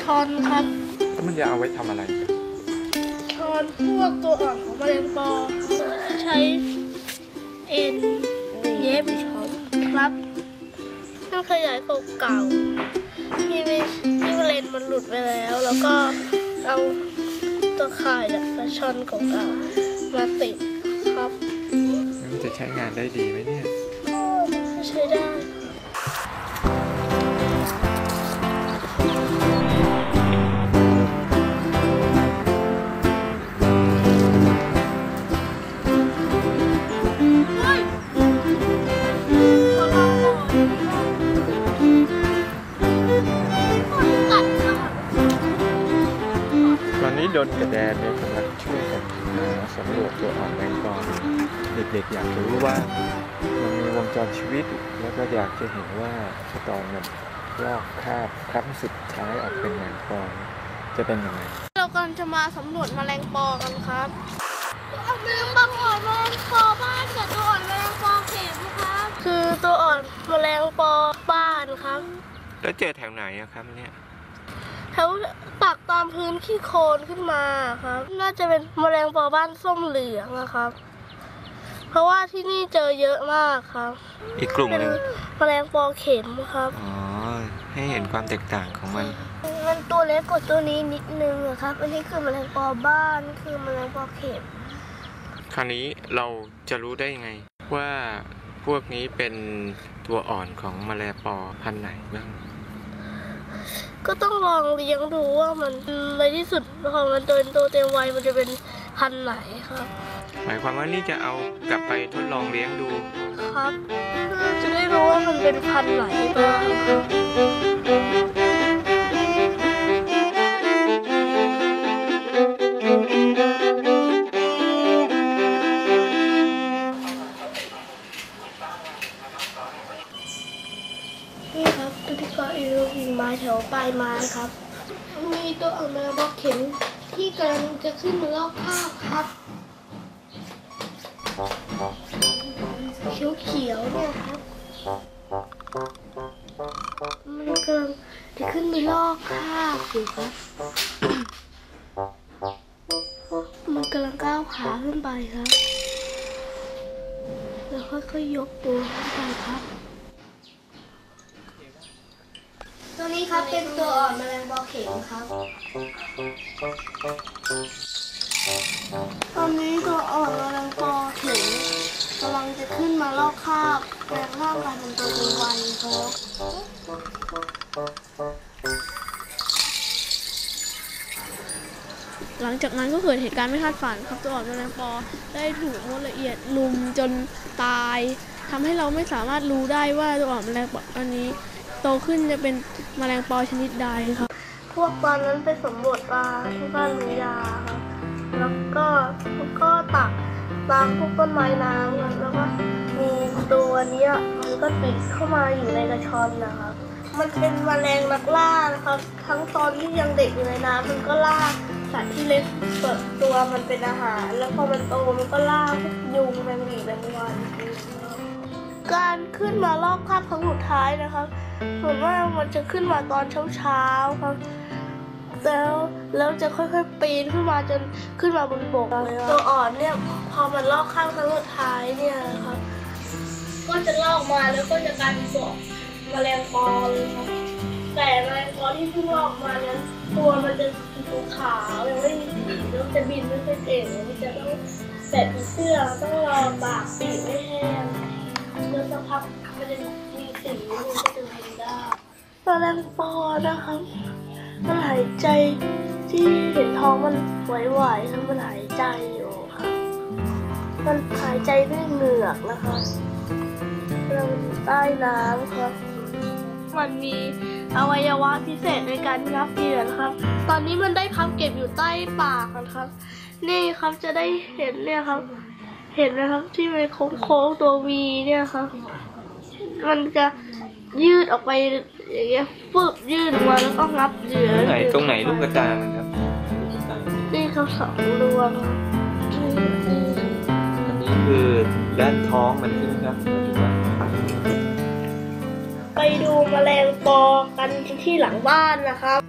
กระชอนครับ แล้วมันจะเอาไว้ทำอะไร ช้อนพวกตัวอ่อนของแมลงปอใช้เอ็นเย็บช้อนครับเครื่องขยายเก่าๆที่ไม่ที่เลนมันหลุดไปแล้ว แล้วก็เอาตัวข่ายจากกระชอนเก่าๆมาติดครับ มันจะใช้งานได้ดีไหมเนี่ยก็ใช้ได้ อยากรู้ว่ามันมีวงจรชีวิต แล้วก็อยากจะเห็นว่าตอนมันลอกคราบครั้งสุดท้ายออกเป็นแมงปอจะเป็นยังไงเรากำลังจะมาสำรวจแมลงปอกันครับแมลงปออ่อนแมลงปอบ้านกับตัวอ่อนแมลงปอเข็มครับคือตัวอ่อนแมลงปอบ้านครับ แล้วเจอแถวไหนอะครับเนี่ยแถวปักตามพื้นขี้โคลนขึ้นมาครับ น่าจะเป็นแมลงปอบ้านส้มเหลืองนะครับ เพราะว่าที่นี่เจอเยอะมากครับอีกกลุ่มเป็นหนึ่งแมลงปอเข็มครับ อ๋อให้เห็นความแตกต่างของมัน มันตัวเล็กกว่าตัวนี้นิดนึงอะครับ อันนี้คือแมลงปอบ้านคือแมลงปอเข็ม คราวนี้เราจะรู้ได้ยังไง ว่าพวกนี้เป็นตัวอ่อนของแมลงปอพันธุ์ไหนบ้างก็ต้องลองเลี้ยงดูว่ามันในที่สุดพอมันโตเป็นตัวเต็มวัยมันจะเป็นพันธุ์ไหนครับ หมายความว่านี่จะเอากลับไปทดลองเลี้ยงดู ครับเพื่อจะได้รู้ว่ามันเป็นพันธุ์ไหนบ้างครับนี่ครับตัวที่เก็อยู่กิ่งไม้แถวปลายไม้ครับ มีตัวอ่อนแมลงบอกเข็มที่กำลังจะขึ้นมาลอกคราบครับ เขียวๆเนี่ยครับ มันกำลังจะขึ้นไปลอกคราบอยู่ครับ มันกำลังก้าวขาขึ้นไปครับ แล้วค่อยๆยกตัวขึ้นไปครับ ตัวนี้ครับเป็นตัวอ่อนแมลงบอเข็มครับางกายเป็นตัวเป็นวัยครับหลังจากนั้นก็เกิดเหตุการณ์ไม่คาดฝันครับตัวอ่อนแมลงปอได้ถูกมดละเอียดลุมจนตายทำให้เราไม่สามารถรู้ได้ว่าตัวอ่อนแมลงปออันนี้ โตขึ้นจะเป็นแมลงปอชนิดใดครับ พวกตอนนั้นไปสำรวจปลาที่บ้านลุงยาครับแล้วก็แล้วก็ตักตามพวกต้นไม้น้ำแล้วก็มีตัวนี้มัน ก็ติดเข้ามาอยู่ในกระชอนนะครับ มันเป็นแมลงนักล่านะครับ ทั้งตอนที่ยังเด็กอยู่ในน้ำมันก็ล่าสัตว์ที่เล็กเปิดตัวมันเป็นอาหาร แล้วพอมันโตมันก็ล่าพวกยุงแมงหวีแมงวันการขึ้นมาลอกคราบครั้งสุดท้ายนะครับส่วนมากมันจะขึ้นมาตอนเช้าๆครับแล้วแล้วจะค่อยๆปีนขึ้นมาจนขึ้นมาบนบกเลยตัวอ่อนเนี่ยพอมันลอกข้างครั้งสุดท้ายเนี่ยนะครับ ก็จะลอกมาแล้วก็จะกลายเป็นตัวแมลงปอเลยครับแต่แมลงปอที่เพิ่งลอกมานั้นตัวมันจะสีขาวยังไม่มีสีแล้วจะบินไม่ค่อยเก่งมันจะต้องแปะเสื้อต้องรอตากปีกไม่แห้งแล้วสักพักมันจะมีสีมันก็จะบินได้แมลงปอนะครับมันหายใจที่เห็นท้องมันไหวๆแล้วมันหายใจอยู่ค่ะ มันหายใจด้วยเหงือกนะคะ เราอยู่ใต้น้ำครับ มันมีอวัยวะพิเศษในการงับเหยื่อนะครับ ตอนนี้มันได้พับเก็บอยู่ใต้ปากนะครับ นี่ครับจะได้เห็นเนี่ยครับ เห็นนะครับที่มันโค้งๆตัววีเนี่ยครับ มันจะยืดออกไปอย่างเงี้ยฟึบยืดออกมาแล้วก็งับเหยื่อไหนตรงไหนลูกกระตามันครับนี่ครับสองดวงอันนี้คือด้านท้องมันใช่ไหมครับ ไปดูแมลงปอกันที่หลังบ้านนะครับ